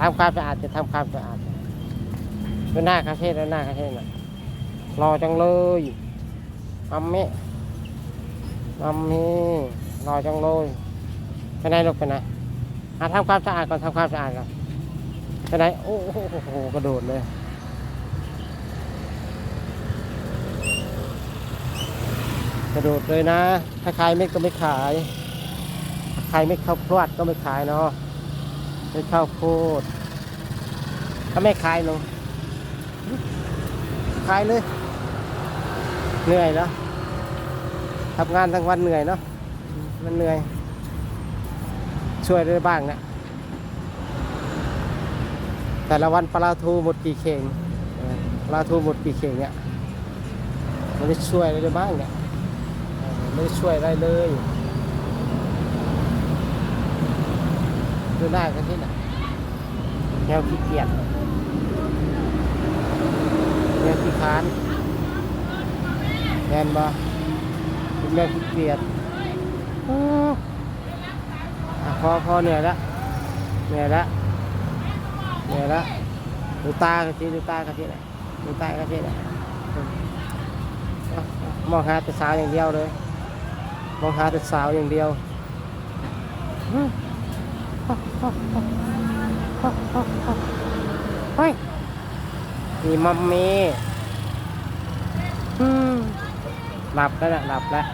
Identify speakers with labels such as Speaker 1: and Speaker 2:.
Speaker 1: ทำความสะอาดจะทำความสะอาดดูหน้าคาเฟ่ดูหน้าคาเฟ่น่ะรอจังเลยมัมมี่มัมมี่รอจังเลยไปไหนลูกไปไหนหาทำความสะอาดก่อนทำความสะอาดก่อนไปไหนโอ้โหกระโดดเลยกระโดดเลยนะ ถ้าขายเม็ดก็ไม่ขายถ้าขายเม็ดข้าวโพดก็ไม่ขายเนาะ เม็ดข้าวโพดถ้าไม่ขายเนาะขายเลย เหนื่อยเนาะทำงานทั้งวันเหนื่อยเนาะมันเหนื่อย ช่วยได้บ้างนะแต่ละวันปลาทูหมดกี่เข่งปลาทูหมดกี่เข่งเนี่ยมันได้ช่วยอะไรได้บ้างเนี่ยไม่ได้ช่วยอะไรเลย ดูหน้ากันที่ไหนแนวขี้เกียจแนวขี้ค้านแนนบ่เป็นแนวขี้เกียจอ้อพอพอเหนื่อยละเหนื่อยละเหนื่อยละดูตากันทีดูตากันทีไหนดูตากันทีไหนมอาเอามองหาแต่สาวอย่างเดียวเลยมองหาแต่สาวอย่างเดียว เฮ้ยมีมัมมี่อืมหลับแล้วนะหลับแล้ว